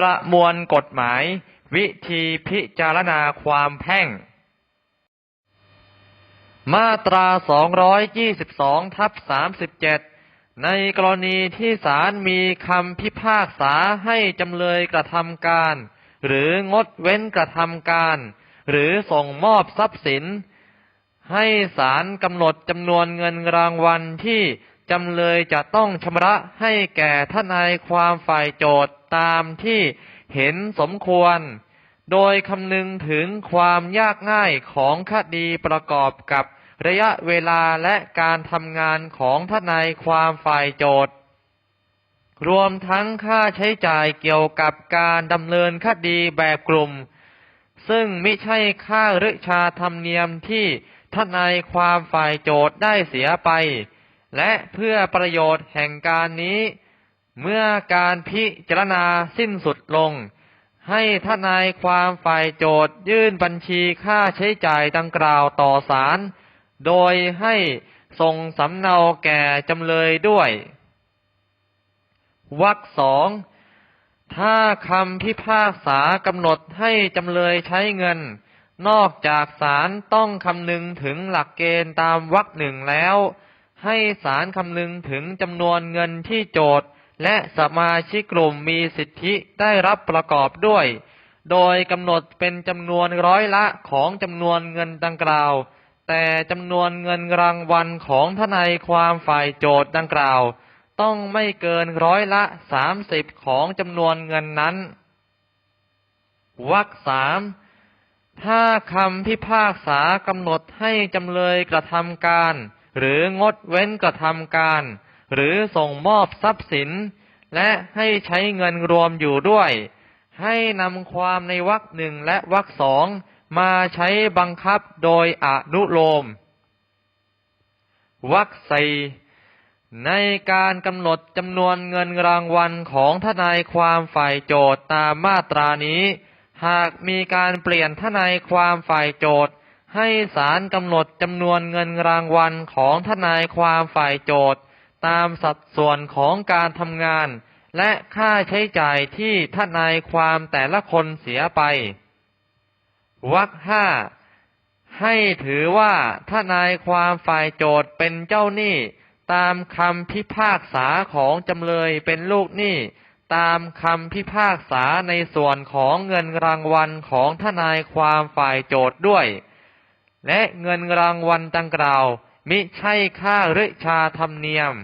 ประมวลกฎหมาย วิธีพิจารณาความแพ่ง มาตรา 222 ทับ 37 ในกรณีที่ศาลมีคำพิพากษาให้จำเลยกระทำการ หรืองดเว้นกระทำการ หรือส่งมอบทรัพย์สิน ให้ศาลกำหนดจำนวนเงินรางวัลที่จำเลยจะต้องชำระให้แก่ทนายความฝ่ายโจทย์ ตามที่เห็นสมควร โดยคำนึงถึงความยากง่ายของคดีประกอบกับระยะเวลาและการทำงานของทนายความฝ่ายโจทย์ รวมทั้งค่าใช้จ่ายเกี่ยวกับการดำเนินคดีแบบกลุ่ม ซึ่งไม่ใช่ค่าฤชาธรรมเนียมที่ทนายความฝ่ายโจทย์ได้เสียไป และเพื่อประโยชน์แห่งการนี้ เมื่อการพิจารณาสิ้นสุดลง ให้ทนายความฝ่ายโจทย์ยื่นบัญชีค่าใช้จ่ายดังกล่าวต่อศาลโดยให้ส่งสำเนาแก่จำเลยด้วยวรรคสอง ถ้าคำพิพากษากำหนดให้จำเลยใช้เงิน นอกจากศาลต้องคำนึงถึงหลักเกณฑ์ตามวรรคหนึ่งแล้ว ให้ศาลคำนึงถึงจำนวนเงินที่โจทย์ และสมาชิกกลุ่มมีสิทธิได้รับประกอบด้วย โดยกำหนดเป็นจำนวนร้อยละของจำนวนเงินดังกล่าว แต่จำนวนเงินรางวัลของทนายความฝ่ายโจทย์ดังกล่าว ต้องไม่เกินร้อยละสามสิบของจำนวนเงินนั้นวรรคสามถ้าคำพิพากษากำหนดให้จำเลยกระทำการ หรืองดเว้นกระทำการ หรือส่งมอบทรัพย์สิน และให้ใช้เงินรวมอยู่ด้วย ให้นำความในวรรคหนึ่งและวรรคสองมาใช้บังคับโดยอนุโลมวรรคสี่ในการกำหนดจำนวนเงินรางวัลของทนายความฝ่ายโจทย์ตามมาตรานี้ หากมีการเปลี่ยนทนายความฝ่ายโจทย์ให้ศาลกำหนดจำนวนเงินรางวัลของทนายความฝ่ายโจทย์ ตามสัดส่วนของการทำงาน และค่าใช้จ่ายที่ท่านายความแต่ละคนเสียไปวรรคห้าให้ถือว่าท่านายความฝ่ายโจทย์เป็นเจ้าหนี้ ตามคำพิพากษาของจำเลยเป็นลูกหนี้ ตามคำพิพากษาในส่วนของเงินรางวัลของทนายความฝ่ายโจทย์ด้วย และเงินรางวัลดังกล่าว มิใช่ค่าฤชาธรรมเนียม